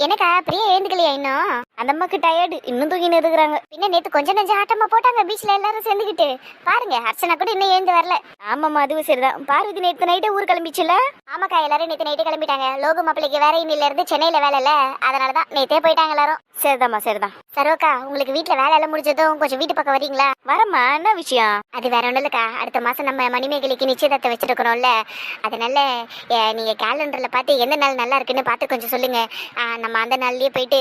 என்னக்கா பிரியா எழுந்துக்கலையா இன்னும்? அந்த அம்மாக்கு டயர்டு இன்னும் தூங்கின்னு இருக்கிறாங்க. பின்ன நேத்து கொஞ்சம் நெஞ்சம் ஆட்டமா போட்டாங்க பீச்ல எல்லாரும் சேர்ந்துக்கிட்டு பாருங்க அர்ச்சனா கூட இன்னும் எழுந்து வரல. ஆமாம்மா அதுவும் சரிதான். பார்வதி நேத்து நைட்டே ஊர் கிளம்பிச்சுல ஆமாக்கா எல்லாரும் நேத்து நைட்டே கிளம்பிட்டாங்க. லோகு மாப்பிளைக்கு வேற இன்னில இருந்து சென்னையில வேலை இல்ல. அதனாலதான் நேத்தே போயிட்டாங்க எல்லாரும். சரிதாம்மா சரிதான். சரோக்கா உங்களுக்கு வீட்ல வேலை எல்லாம் முடிஞ்சதும் கொஞ்சம் வீட்டு பக்கம் வரீங்களா? வரம்மா என்ன விஷயம்? அது வேற ஒண்ணும் இல்லக்கா. அடுத்த மாசம் நம்ம மணிமேகலைக்கு நிச்சயதார்த்தம் வச்சிருக்கிறோம்ல அதனால நீங்க கேலண்டர்ல பார்த்து எந்த நாள் நல்லா இருக்குன்னு பார்த்து கொஞ்சம் சொல்லுங்க. நம்ம அந்த நாள்லயே போயிட்டு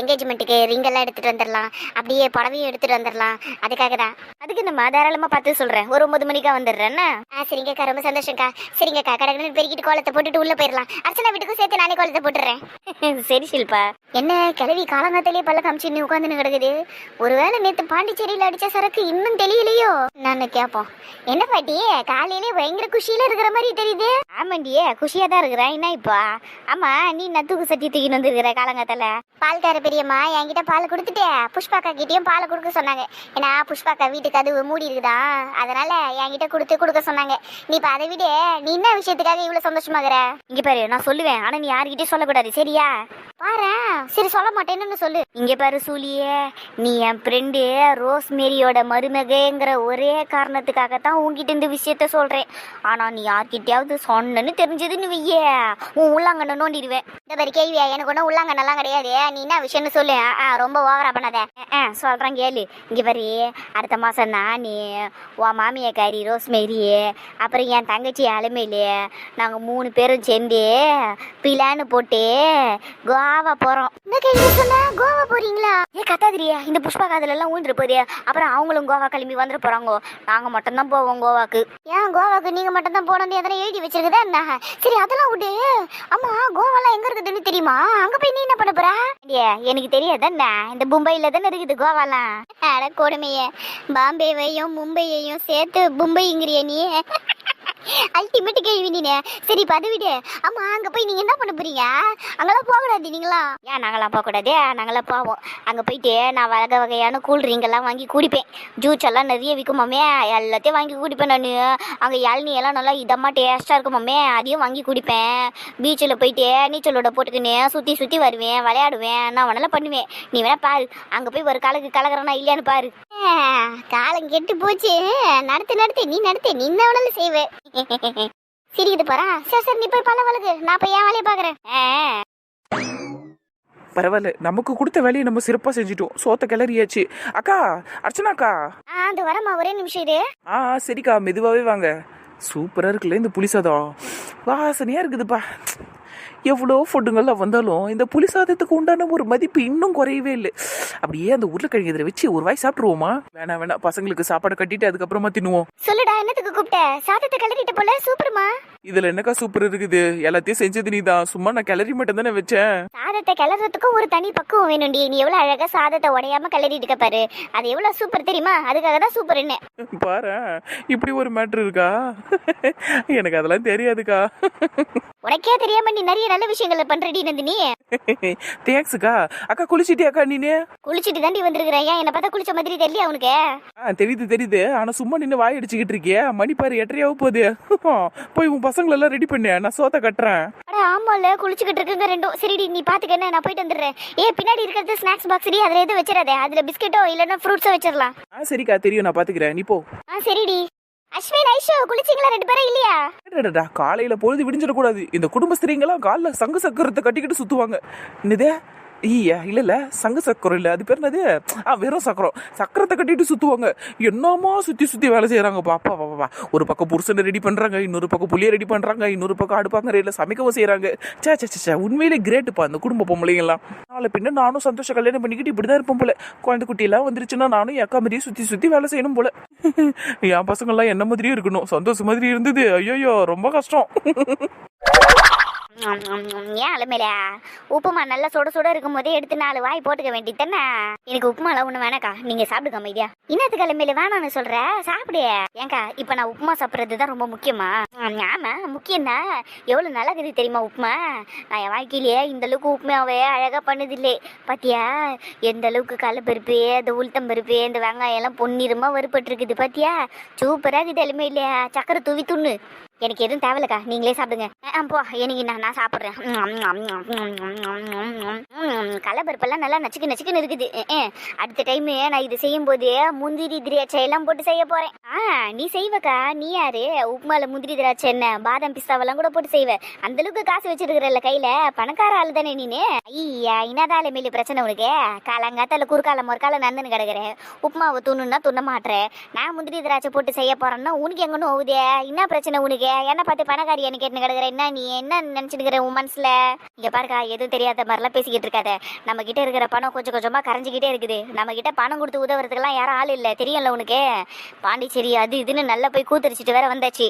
என்கேஜ்மெண்ட்டுக்கு ரிங் எல்லாம் எடுத்துட்டு வந்துடலாம் அப்படியே புடவையும் எடுத்துட்டு வந்துடலாம் அதுக்காக தான் அதுக்கு நம்ம தாராளமா பார்த்து சொல்றேன். ஒரு ஒன்பது மணிக்கா வந்துடுறேன்னு ஆ சரிங்கக்கா. ரொம்ப சந்தோஷம்க்கா. சரிங்கக்கா. கடகடன்னு பெருக்கிட்டு கோலத்தை போட்டுட்டு உள்ள போயிடலாம் அர்ச்சனா வீட்டுக்கும் சேர்த்து நானே கோலத்தை போட்டுறேன். சரி ஷில்பா. என்ன கிளவி காலங்காத்தாலே பல்ல காமிச்சு உட்காந்துன்னு கிடக்குது? ஒருவேளை நேத்து பாண்டிச்சேரியில அடிச்ச சரக்கு இன்னும் தெரியலையோ நான் கேட்போம் என்ன பாட்டி காலையிலே பயங்கர குஷியில இருக்கிற மாதிரி தெரியுது. ஆமாண்டியே குஷியா தான் இருக்கிறேன் என்ன இப்போ? ஆமா நீ நான் தூக்கு சட்டி தூக்கின்னு வந்துருக்கிற காலங்காத்தால? பால் தர பெரியம்மா என்கிட்ட பால் கொடுத்துட்டு. புஷ்பாக்கா கிட்டயும் பால் கொடுக்க சொன்னாங்க. ஏன்னா புஷ்பாக்கா வீட்டுக்கு அது மூடி இருக்குதா? அதனால என்கிட்ட கொடுத்து கொடுக்க சொன்னாங்க. நீ இப்ப அதை விட. நீ என்ன விஷயத்துக்காக இவ்வளவு சந்தோஷமாகற இங்க பாரு நான் சொல்லுவேன். ஆனா நீ யார்கிட்டயும் சொல்லக்கூடாது. சரியா? பாரு. சரி சொல்ல மாட்டேன்னு சொல்லு. இங்க பாரு சூலியே. நீ என் ஃப்ரெண்டு ரோஸ் மேரியோட மருமகங்கிற ஒரே காரணத்துக்காக தான் உங்ககிட்ட இந்த விஷயத்த சொல்றேன். ஆனா நீ யார்கிட்டயாவது சொன்னன்னு தெரிஞ்சதுன்னு வையே. உன் உள்ளாங்கண்ண நோண்டிடுவேன். இந்த மாதிரி கேள்வியா? எனக்கு ஒன்றும் உள்ளாங்கண்ணெல்லாம் கிடையாது. நீ என்ன விஷயம்னு சொல்லு. ஆ, ரொம்ப ஓவரா பண்ணாத. ஆ சொல்றேன் கேளு. இங்க பாரு அடுத்த மாசம் நானு உன் மாமியக்காரி ரோஸ் மேரி அப்புறம் என் தங்கச்சி அலமையிலே நாங்கள் மூணு பேரும் சேர்ந்து பிளான்னு போட்டு கோவா போறோம். என்ன கேள்வி சொன்ன? கோவா போறீங்களா? ஏ கத்தாதிரியா. இந்த புஷ்பா காதுல எல்லாம் ஊந்துட்டு போதே அப்புறம் அவங்களும் கோவா கிளம்பி வந்துட்டு போறாங்க. நாங்க மட்டும் தான் போவோம் கோவாக்கு. ஏன் கோவாக்கு? நீங்க மட்டும் தான் போனோம் எதனா எழுதி வச்சிருக்குதா என்ன? சரி அதெல்லாம் விடு. ஆமா கோவாலாம் எங்க இருக்குதுன்னு தெரியுமா? அங்க போய் நீ என்ன பண்ண போற? எனக்கு தெரியாது என்ன? இந்த மும்பைல தானே இருக்குது கோவாலாம். அட கொடுமையே. பாம்பேவையும் மும்பையையும் சேர்த்து மும்பைங்கிறிய நீ. அல்டிமேட் கேள்வி நீனே. சரி பதவிடு ஆமா அங்க போய் நீங்க என்ன பண்ண போறீங்க? அங்கெல்லாம் போக கூடாது நீங்களா? ஏன் நாங்களாம் போக கூடாது நாங்களாம் போவோம்? அங்க போயிட்டு நான் வகை வகையான கூல்ட்ரிங்க் எல்லாம் வாங்கி குடிப்பேன். ஜூஸ் எல்லாம் நிறைய விற்குமாமே எல்லாத்தையும் வாங்கி குடிப்பேன் நான். அங்க இளநீ எல்லாம் நல்லா இதமா டேஸ்டா இருக்குமாமே அதையும் வாங்கி குடிப்பேன். பீச்சில் போயிட்டு நீச்சலோட போட்டுக்கின்னு சுத்தி சுத்தி வருவேன் விளையாடுவேன். நான் வேணாலும் பண்ணுவேன். நீ வேணா பாரு. அங்க போய் ஒரு கலக்கு கலக்குறனா இல்லையான்னு பாரு. காலம் கெட்டு போச்சு. நடத்து நடத்து நீ நடத்து நீ என்ன வேணாலும் செய்வே. சிரிக்குது பாரா. சரி சரி நீ போய் பல வழக்கு நான் போய் என் வேலையை பாக்குறேன் பரவாயில்ல. நமக்கு கொடுத்த வேலையை நம்ம சிறப்பாக செஞ்சிட்டோம். சோத்த கிளறியாச்சு. அக்கா அர்ச்சனா அக்கா. ஆ அந்த வரமா ஒரே நிமிஷம் இரு. ஆ சரிக்கா மெதுவாகவே வாங்க. சூப்பராக இருக்குல்ல இந்த புளி சாதம் வாசனையாக இருக்குதுப்பா. எவ்வளோ ஃபுட்டுங்கள்லாம் வந்தாலும் இந்த புளி சாதத்துக்கு உண்டான ஒரு மதிப்பு இன்னும் குறையவே இல்லை. அப்படியே அந்த உருளைக்கிழங்கு இதில் வச்சு ஒரு வாய் சாப்பிட்ருவோமா வேணாம் வேணாம். பசங்களுக்கு சாப்பாடு கட்டிட்டு அதுக்கப்புறமா தின்னுவோம். சொல்லுடா என்னத்துக்கு கூப்பிட்ட? சாதத்தை கிளறிட்ட போல சூப்பர்மா. இதில் என்னக்கா சூப்பர் இருக்குது? எல்லாத்தையும் செஞ்சது நீ தான் சும்மா நான் கிளறி மட்டும் தானே வச்சேன். சாதத்தை கிளறதுக்கும் ஒரு தனி பக்குவம் வேணும்டி. நீ எவ்வளவு அழகா சாதத்தை உடையாம கிளறிட்டு இருக்க பாரு. அது எவ்வளவு சூப்பர் தெரியுமா? அதுக்காக தான் சூப்பர் என்ன பாரு இப்படி ஒரு மேட்ரு இருக்கா? எனக்கு அதெல்லாம் தெரியாதுக்கா. உனக்கே தெரியாம நீ நிறைய நல்ல விஷயங்களை பண்றடி நந்தினி. தேங்க்ஸுக்கா அக்கா குளிச்சிட்டியாக்கா நீனு? குளிச்சுட்டு தாண்டி வந்திருக்கிறேன். ஏன் என்ன பார்த்தா குளிச்ச மாதிரி தெரியல அவனுக்கு ஆ தெரியுது தெரியுது. ஆனா சும்மா நின்று வாய் அடிச்சுக்கிட்டு இருக்கியே. மணி பாரு எட்டரையாவது போகுது. போய் உன் பசங்களெல்லாம் ரெடி பண்ணு நான் சோத்த கட்டுறேன். அட ஆமால குளிச்சுக்கிட்டு இருக்குங்க ரெண்டும். சரிடி நீ பாத்துக்க நான் போயிட்டு வந்துடுறேன். ஏ பின்னாடி இருக்கிறது ஸ்நாக்ஸ் பாக்ஸ் அதுல எதுவும் வச்சிடாதே. அதுல பிஸ்கெட்டோ இல்லைன்னா ஃப்ரூட்ஸோ வச்சிடலாம். ஆ சரிக்கா தெரியும் நான் பாத்துக்கிறேன். நீ போ. ஆ சரிடி அஸ்வின் ஐஷோ குளிச்சிங்களா ரெண்டு பேரும் இல்லையா? அடடடா, காலையில பொழுது விடிஞ்சிடக்கூடாது. இந்த குடும்ப ஸ்திரீங்கெல்லாம் காலில் சங்கு சக்கரத்தை கட்டிக்கிட்டு சுத்துவாங்க. என்னதே? ஈயா இல்லை இல்லை சங்கு சக்கரம் இல்லை. அது பேர் என்னது? ஆ வெறும் சக்கரம். சக்கரத்தை கட்டிட்டு சுற்றுவாங்க என்னமோ சுற்றி சுற்றி வேலை செய்கிறாங்க பாப்பா பாப்பா ஒரு பக்கம் புருஷனை ரெடி பண்ணுறாங்க இன்னொரு பக்கம் புளியை ரெடி பண்ணுறாங்க இன்னொரு பக்கம் அடுப்பாங்க ரேட்ல சமைக்கவும் செய்கிறாங்க சே சே சே, உண்மையிலே கிரேட்டுப்பா அந்த குடும்ப பொம்பளைங்கெல்லாம் நாளை பின்ன நானும் சந்தோஷம் கல்யாணம் பண்ணிக்கிட்டு இப்படி தான் இருப்பேன் போல. குழந்தை குட்டியெல்லாம் வந்துருச்சுன்னா நானும் என் அக்கா மாதிரியே சுற்றி சுற்றி வேலை செய்யணும் போல. என் பசங்கள்லாம் என்ன மாதிரியே இருக்கணும். சந்தோஷம் மாதிரி இருந்தது. ஐயோ ரொம்ப கஷ்டம். ஏன் அலமேல உப்புமா நல்லா சுட சுட இருக்கும் போதே எடுத்து நாலு வாய் போட்டுக்க வேண்டியது தானே? எனக்கு உப்புமாலாம் ஒண்ணு வேணாக்கா. நீங்க சாப்பிடுங்க அமைதியா. இன்னத்துக்கு அலமேல வேணாம்னு சொல்ற. சாப்பிடு. ஏங்கா இப்ப நான் உப்புமா சாப்பிடுறது தான் ரொம்ப முக்கியமா? ஆம், ஆமா. முக்கியம் தான் எவ்வளவு நல்லா இருக்குது தெரியுமா உப்புமா? நான் என் வாழ்க்கையிலேயே இந்த அளவுக்கு உப்புமாவே அழகா பண்ணது பாத்தியா? எந்த அளவுக்கு கடலப்பருப்பு இந்த உளுத்தம் பருப்பு இந்த வெங்காயம் எல்லாம் பொன்னிறமா வறுபட்டு இருக்குது பாத்தியா? சூப்பரா இருக்குது அலமேல சக்கரை தூவி துண்ணு. எனக்கு எதுவும் தேவையில்லக்கா நீங்களே சாப்பிடுங்க போ எனக்கு நான் நான் சாப்பிட்றேன் கலப்பருப்பெல்லாம் நல்லா நச்சுக்கு நச்சுக்குன்னு இருக்குது அடுத்த டைம் நான் இது செய்யும் போது முந்திரி திராட்சை எல்லாம் போட்டு செய்ய போறேன் ஆ நீ செய்வக்கா நீ யாரு உப்புமால முந்திரி திராட்சை என்ன பாதாம் பிஸ்தாவெல்லாம் கூட போட்டு செய்வ அந்த அளவுக்கு காசு வச்சிருக்கிறல்ல கையில பணக்கார ஆளு தானே நீனு ஐயா இனதால மேல பிரச்சனை உனக்கு காலங்காத்தால குறுக்கால முறக்கால நந்தனு கிடக்குறேன் உப்புமாவை தூணுன்னா துண்ண மாட்டுறேன் நான் முந்திரி திராட்சை போட்டு செய்ய போறேன்னா உனக்கு எங்கன்னு ஓகுதே என்ன பிரச்சனை உனக்கு என்ன பார்த்து பணக்காரி என்ன கேட்டு கிடக்குற? என்ன நீ என்ன நினைச்சிட்டு உன் மனசுல? இங்க பாருக்கா எதுவும் தெரியாத மாதிரிலாம் பேசிக்கிட்டு இருக்காத. நம்ம கிட்ட இருக்கிற பணம் கொஞ்சம் கொஞ்சமா கரைஞ்சிக்கிட்டே இருக்குது. நம்ம கிட்ட பணம் கொடுத்து உதவுறதுக்கெல்லாம் யாரும் ஆள் இல்ல. தெரியும்ல உனக்கு? பாண்டிச்சேரி அது இதுன்னு நல்லா போய் கூத்தரிச்சிட்டு வேற வந்தாச்சு.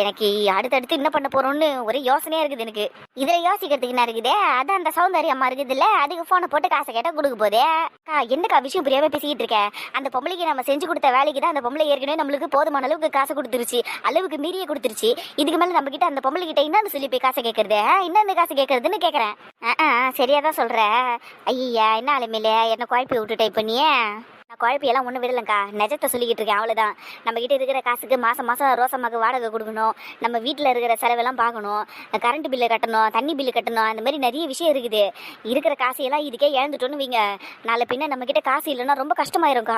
எனக்கு அடுத்தடுத்து என்ன பண்ண போறோம்னு ஒரே யோசனையா இருக்குது எனக்கு. இதில் யோசிக்கிறதுக்கு என்ன இருக்குதே? அதான் அந்த சௌந்தரிய அம்மா இருக்குது இல்லை? அதுக்கு போனை போட்டு காசை கேட்டால் கொடுக்க போதே. அக்கா, என்னக்கா விஷயம் புரியாம பேசிக்கிட்டு இருக்க? அந்த பொம்பளைக்கு நம்ம செஞ்சு கொடுத்த வேலைக்கு தான் அந்த பொம்பளை ஏற்கனவே நம்மளுக்கு போதுமான அளவுக்கு காசு கொடுத்துருச்சு. அளவுக்கு மீறிய கொடுத்துருச்சு. இதுக்கு மேல நம்ம கிட்ட அந்த பொம்பளை கிட்ட என்னன்னு சொல்லி போய் காசை கேட்கறது என்னன்னு காசு கேட்கறதுன்னு கேக்குறேன். ஆ, தான் சொல்ற. ஐயா என்ன அலைமையில என்ன குழப்பி விட்டுட்ட இப்ப நீ? நான் குழப்பையெல்லாம் ஒன்றும் விடலங்க்கா நிஜத்தை சொல்லிக்கிட்டு இருக்கேன் அவ்வளோதான் நம்ம கிட்ட இருக்கிற காசுக்கு மாதம் மாதம் ரோசம்மாக்கு வாடகை கொடுக்கணும். நம்ம வீட்டில் இருக்கிற செலவெல்லாம் பார்க்கணும். கரண்ட் பில்லு கட்டணும் தண்ணி பில்லு கட்டணும் அந்த மாதிரி நிறைய விஷயம் இருக்குது. இருக்கிற காசையெல்லாம் இதுக்கே இழந்துட்டோன்னு வைங்க. நாளை பின்ன நம்ம காசு இல்லைன்னா ரொம்ப கஷ்டமாயிரும்க்கா.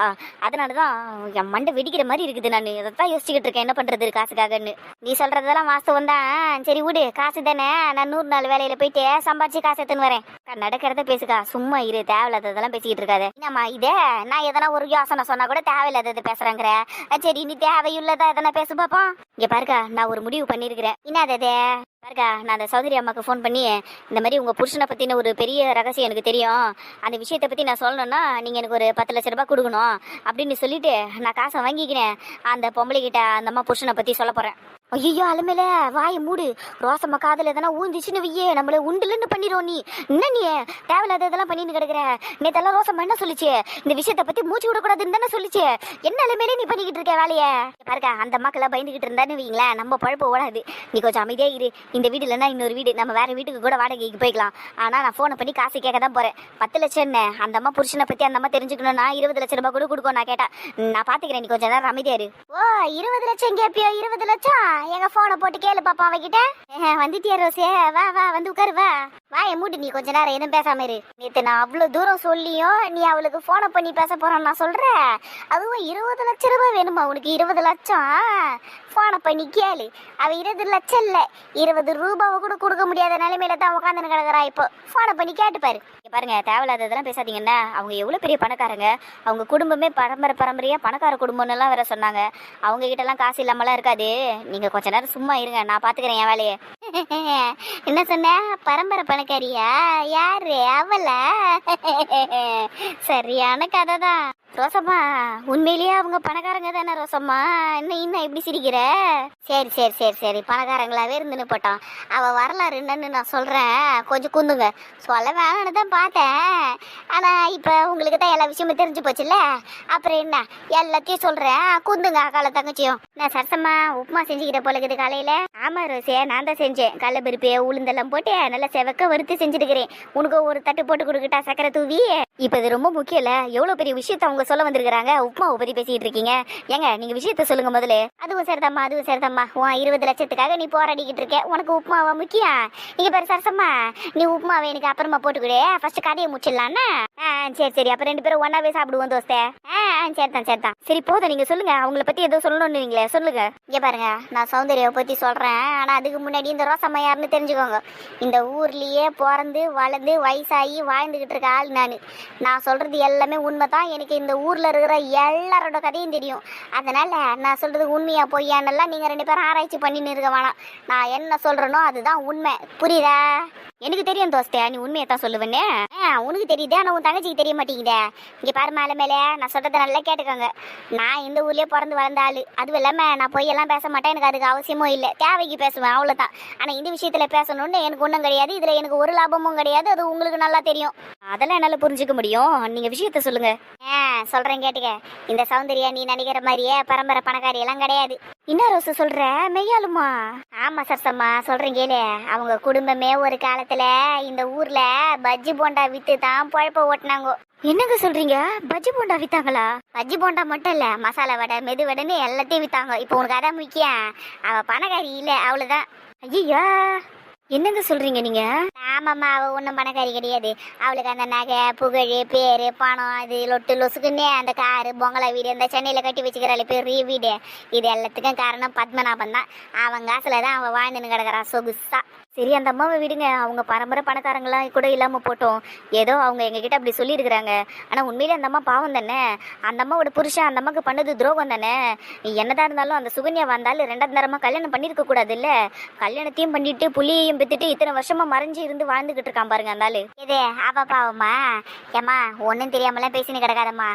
அதனால தான் என் மண்டை வெடிக்கிற மாதிரி இருக்குது நான். இதை தான் யோசிச்சுக்கிட்டு இருக்கேன். என்ன பண்ணுறது காசுக்காகன்னு. நீ சொல்கிறதெல்லாம் வாஸ்தவம் தான் சரி விடு. காசு தானே. நான் நூறு நாள் வேலையில் போயிட்டு சம்பாரிச்சு காசு எடுத்துன்னு வரேன். நடக்கிறத பேசுக்கா. சும்மா இரு. தேவையில்லாததெல்லாம் பேசிக்கிட்டு இருக்காது. என்னம்மா இதே? நான் எதனா ஒரு யோசனை சொன்னா கூட தேவையில்லாதது பேசுறேங்கிற. சரி நீ தேவையுள்ளதா எதனா பேசு பாப்போம். இங்க பாருக்கா நான் ஒரு முடிவு பண்ணிருக்கிறேன். என்னது அது பாருக்கா நான் அந்த சௌதரி அம்மாக்கு ஃபோன் பண்ணி இந்த மாதிரி உங்க புருஷனை பத்தின ஒரு பெரிய ரகசியம் எனக்கு தெரியும். அந்த விஷயத்தை பத்தி நான் சொல்லணும்னா நீங்க எனக்கு ஒரு பத்து லட்ச ரூபாய் கொடுக்கணும் அப்படின்னு சொல்லிட்டு நான் காசை வாங்கிக்கிறேன். அந்த பொம்பளை கிட்ட அந்த அம்மா புருஷனை பத்தி சொல்ல போறேன். ஐயோ அலுமையில வாய மூடு. ரோசம்மா காதுல எதனா ஊந்துச்சுன்னு வையே நம்மள உண்டுலன்னு பண்ணிடுவோம் நீ. என்ன நீ? தேவையில்லாத இதெல்லாம் பண்ணிட்டு கிடக்குற. நேத்தெல்லாம் ரோசம்மா என்ன சொல்லுச்சு. இந்த விஷயத்தை பத்தி மூச்சு விடக்கூடாதுன்னு தானே சொல்லுச்சு. என்ன அலமேலே நீ பண்ணிக்கிட்டு இருக்க வேலைய? பாருங்க அந்த மக்கள் பயந்துகிட்டு இருந்தான்னு வைங்களேன் நம்ம பழப்பு ஓடாது. நீ கொஞ்சம் அமைதியா இரு. இந்த வீடு இல்லைன்னா இன்னொரு வீடு. நம்ம வேற வீட்டுக்கு கூட வாடகைக்கு போய்க்கலாம். ஆனா நான் போனை பண்ணி காசு கேட்க தான் போறேன். பத்து லட்சம் என்ன? அந்த அம்மா புருஷனை பத்தி அந்த அம்மா தெரிஞ்சுக்கணும்னா இருபது லட்சம் ரூபாய் கூட கொடுக்கும் நான் கேட்டா. நான் பாத்துக்கிறேன். நீ கொஞ்சம் நேரம் அமைதியா இரு. ஓ இருபது லட்சம் கேப்பியா? இருபது லட்சம்? எங்க போனை போட்டு கேளு பாப்பா அவகிட்ட. வந்துட்டியா ரோசே வா வா வந்து உட்காரு வா. வா என் மூட்டு நீ கொஞ்ச நேரம் எதுவும் பேசாம இரு. நேற்று நான் அவ்வளோ தூரம் சொல்லியும் நீ அவளுக்கு ஃபோனை பண்ணி பேச போறேன் நான் சொல்கிறேன் அதுவும் இருபது லட்சம் ரூபாய் வேணுமா உனக்கு? இருபது லட்சம்? ஃபோனை பண்ணி கேளு. அவ இருபது லட்சம் இல்லை. இருபது ரூபாவை கூட கொடுக்க முடியாத நிலைமையில தான் உட்காந்துன்னு கிடக்குறா இப்போ. ஃபோனை பண்ணி கேட்டுப்பாரு பாருங்க தேவையில்லாததெல்லாம் பேசாதீங்கன்னா அவங்க எவ்வளோ பெரிய பணக்காரங்க? அவங்க குடும்பமே பரம்பரை பரம்பரையாக பணக்கார குடும்பம்னுலாம் வேற சொன்னாங்க. அவங்க கிட்டலாம் காசு இல்லாமலாம் இருக்காது. நீங்கள் கொஞ்ச நேரம் சும்மா இருங்க. நான் பார்த்துக்கிறேன் என் வேலையை. என்ன சொன்ன? பரம்பரை பணக்காரியா? யாரு? அவள? சரியான கதை தான் ரோசம்மா உண்மையிலேயே அவங்க பணக்காரங்க தானே ரோசம்மா? இன்னும் இன்னும் எப்படி சிரிக்கிற? சரி சரி சரி சரி பணக்காரங்களாவே இருந்துன்னு போட்டோம் அவள் வரலாறு என்னன்னு நான் சொல்கிறேன் கொஞ்சம் குந்துங்க. சொல்ல வேணாம்னு தான் பார்த்தேன். ஆனால் இப்போ உங்களுக்கு தான் எல்லா விஷயமும் தெரிஞ்சு போச்சுல்ல? அப்புறம் என்ன? எல்லாத்தையும் சொல்கிறேன் குந்துங்க அக்கால தங்கச்சியும். நான் சரசம்மா உப்புமா செஞ்சுக்கிட்ட போல இருக்குது காலையில்? ஆமாம் ரோசே நான் தான் செஞ்சேன். கடல பருப்பு உளுந்தெல்லாம் போட்டு நல்லா செவக்க வறுத்து செஞ்சுருக்கிறேன். உனக்கு ஒரு தட்டு போட்டு கொடுக்கட்டா சக்கரை தூவி? இப்போ இது ரொம்ப முக்கியம் இல்லை எவ்வளோ பெரிய விஷயத்த அவங்க சொல்ல வந்திருக்கிறாங்க. உப்புமாவை உபதி பேசிட்டு இருக்கீங்க. ஏங்க நீங்க விஷயத்த சொல்லுங்க முதல்ல. அதுவும் சரிதாம்மா அதுவும் சரிதாம்மா. உன் இருபது லட்சத்துக்காக நீ போராடிக்கிட்டு இருக்க. உனக்கு உப்புமாவா முக்கியம்? இங்க பேர் சரசம்மா. நீ உப்புமாவை எனக்கு அப்புறமா போட்டுக்கிடு ஃபர்ஸ்ட் கதையை முடிச்சிடலான்னா ஆ சரி சரி. அப்ப ரெண்டு பேரும் ஒன்னாவே சாப்பிடுவோம் தோஸ்தே. ஆ ஆ, சரி தான் சரி போதும். நீங்க சொல்லுங்க. அவங்கள பத்தி ஏதோ சொல்லணும்னு நீங்களே சொல்லுங்க. இங்க பாருங்க. நான் சௌந்தர்யாவை பத்தி சொல்றேன். ஆனா அதுக்கு முன்னாடி இந்த ரோசம்மா யாருன்னு தெரிஞ்சுக்கோங்க. இந்த ஊர்லயே பிறந்து வளர்ந்து வயசாகி வாழ்ந்துகிட்டு இருக்க ஆள் நான். நான் சொல்றது எல்லாமே உண்மைதான். எனக்கு இந்த ஊர்ல இருக்கிற எல்லாரோட கதையும் தெரியும். அதனால நான் சொல்றது உண்மையா பொய்யானெல்லாம் நீங்க ரெண்டு பேரும் ஆராய்ச்சி பண்ணின்னு இருக்க வேணாம். நான் என்ன சொல்றேனோ அதுதான் உண்மை. புரியுதா? எனக்கு தெரியும் தோஸ்தே. நீ உண்மையை தான் சொல்லுவேன்னு உனக்கு தெரியுது. ஆனா உன் தங்கச்சிக்கு தெரிய மாட்டேங்குதே. இங்க பாரு மேலே மேலே நான் சொல்கிறத நல்லா கேட்டுக்கோங்க. நான் இந்த ஊர்லயே பிறந்து வளர்ந்த ஆளு. அதுவும் இல்லாம நான் போய் எல்லாம் பேச மாட்டேன். எனக்கு அதுக்கு அவசியமும் இல்லை. தேவைக்கு பேசுவேன் அவ்வளவுதான். ஆனா இந்த விஷயத்துல பேசணும்னு எனக்கு ஒன்றும் கிடையாது. இதுல எனக்கு ஒரு லாபமும் கிடையாது. அது உங்களுக்கு நல்லா தெரியும். அதெல்லாம் என்னால புரிஞ்சுக்க முடியும். நீங்க விஷயத்த சொல்லுங்க. ஆ சொல்றேன் கேட்டுக்க. இந்த சௌந்தர்யா நீ நினைக்கிற மாதிரியே பரம்பரை பணக்காரியெல்லாம் கிடையாது. என்ன ரோசு சொல்ற? மெய்யாலுமா ஆமா சரசம்மா சொல்றேன் கேளு. அவங்க குடும்பமே ஒரு காலத்துல இந்த ஊர்ல பஜ்ஜி போண்டா வித்து தான் பொழப்ப ஓட்டினாங்க. என்னங்க சொல்றீங்க? பஜ்ஜி போண்டா வித்தாங்களா? பஜ்ஜி போண்டா மட்டும் இல்ல மசாலா வடை மெது வடைன்னு எல்லாத்தையும் வித்தாங்க. இப்போ உனக்கு அதான் முக்கியம். அவ பணக்காரி இல்ல அவ்வளவுதான் ஐயா என்னங்க சொல்றீங்க நீங்க? ஆமாம்மா அவ ஒன்றும் பணக்காரி கிடையாது. அவளுக்கு அந்த நகை புகழ் பேரு பணம் இது லொட்டு லொசுக்குன்னே அந்த காரு பொங்கலா வீடு இந்த சென்னையில கட்டி வச்சுக்கிறாள் பெரிய வீடு. இது எல்லாத்துக்கும் காரணம் பத்மநாபன் தான். அவன் காசுல தான் அவன் வாழ்ந்துன்னு கிடக்குறான் சொகுசா. சரி அந்த அம்மாவை விடுங்க. அவங்க பரம்பரை பணக்காரங்களாம் கூட இல்லாமல் போட்டோம். ஏதோ அவங்க எங்ககிட்ட அப்படி சொல்லியிருக்கிறாங்க. ஆனால் உண்மையிலே அந்த அம்மா பாவம் தானே? அந்த அம்மாவோட புருஷன் அந்த அம்மாக்கு பண்ணது துரோகம் தானே? என்னதான் இருந்தாலும் அந்த சுகன்யா வந்தாலும் ரெண்டாவது நேரமாக கல்யாணம் பண்ணியிருக்க கூடாது இல்லை கல்யாணத்தையும் பண்ணிட்டு புலியையும் பெற்றுட்டு இத்தனை வருஷமாக மறைஞ்சு இருந்து வாழ்ந்துக்கிட்டு இருக்கான் பாருங்க அந்த ஆளு. இது பாவம்மா ஏம்மா ஒன்றும் தெரியாமலாம் பேசினு கிடக்காதம்மா.